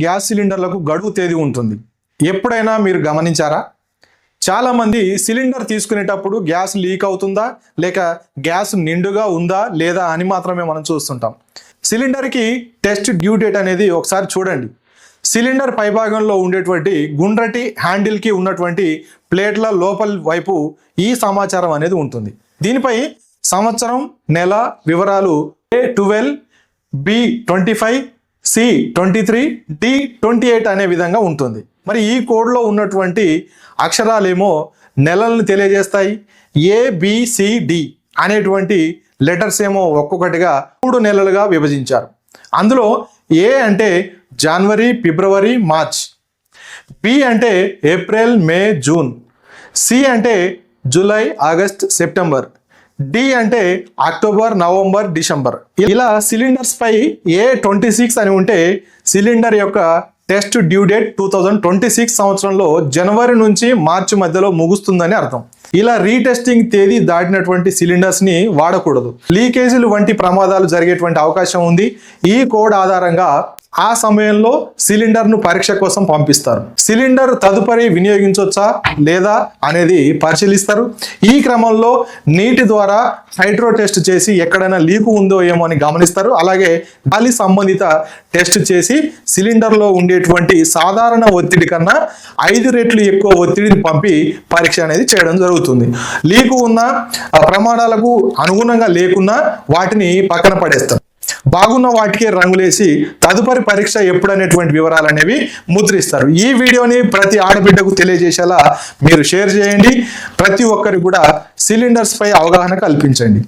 Gas సిలిండర్లకు గడువు తేదీ ఉంటుంది. ఎప్పుడైనా మీరు గమనించారా? చాలామంది సిలిండర్ తీసుకునేటప్పుడు గ్యాస్ లీక్ అవుతుందా? లేక గ్యాస్ నిండుగా ఉందా? లేదా అని మాత్రమే మనం చూస్తుంటాం. సిలిండర్కి టెస్ట్ డ్యూ డేట్ అనేది ఒకసారి చూడండి. సిలిండర్ పైభాగంలో ఉండేటువంటి గుండ్రటి హ్యాండిల్కి ఉన్నటువంటి ప్లేట్ల లోపల వైపు ఈ సమాచారం అనేది ఉంటుంది. దీనిపై సంవత్సరం నెల వివరాలు A twelve B twenty five C twenty three D twenty eight అనే విధంగా ఉంటుంది. మరి ఈ కోడ్లో ఉన్నటువంటి అక్షరాలేమో నెలలను తెలియజేస్తాయి. ఏబిసిడి అనేటువంటి లెటర్స్ ఏమో ఒక్కొక్కటిగా మూడు నెలలుగా విభజించారు. అందులో ఏ అంటే జనవరి ఫిబ్రవరి మార్చ్. బి అంటే ఏప్రిల్ మే జూన్. సి అంటే జూలై ఆగస్ట్ సెప్టెంబర్. డి అంటే అక్టోబర్ నవంబర్ డిసెంబర్. ఇలా సిలిండర్స్ పై ఏ ట్వంటీ సిక్స్ అని ఉంటే సిలిండర్ యొక్క test due date two thousand twenty six సంవత్సరంలో జనవరి నుంచి మార్చి మధ్యలో ముగుస్తుందని అర్థం. ఇలా రీటెస్టింగ్ తేదీ దాటినటువంటి సిలిండర్స్ని వాడకూడదు. లీకేజీలు వంటి ప్రమాదాలు జరిగేటువంటి అవకాశం ఉంది. ఈ కోడ్ ఆధారంగా ఆ సమయంలో సిలిండర్ను పరీక్ష కోసం పంపిస్తారు. సిలిండర్ తదుపరి వినియోగించవచ్చా లేదా అనేది పరిశీలిస్తారు. ఈ క్రమంలో నీటి ద్వారా హైడ్రో టెస్ట్ చేసి ఎక్కడైనా లీకు ఉందో ఏమో అని గమనిస్తారు. అలాగే గాలి సంబంధిత టెస్ట్ చేసి సిలిండర్లో ఉండేటువంటి సాధారణ ఒత్తిడి కన్నా ఐదు రెట్లు ఎక్కువ ఒత్తిడిని పంపి పరీక్ష అనేది చేయడం జరుగుతుంది. లీకు ఉన్న ప్రమాణాలకు అనుగుణంగా లేకున్నా వాటిని పక్కన పడేస్తారు. బాగున్న వాటికే రంగులేసి తదుపరి పరీక్ష ఎప్పుడు అనేటువంటి వివరాలు అనేవి ముద్రిస్తారు. ఈ వీడియోని ప్రతి ఆడబిడ్డకు తెలియజేసేలా మీరు షేర్ చేయండి. ప్రతి ఒక్కరికి కూడా సిలిండర్స్ పై అవగాహన కల్పించండి.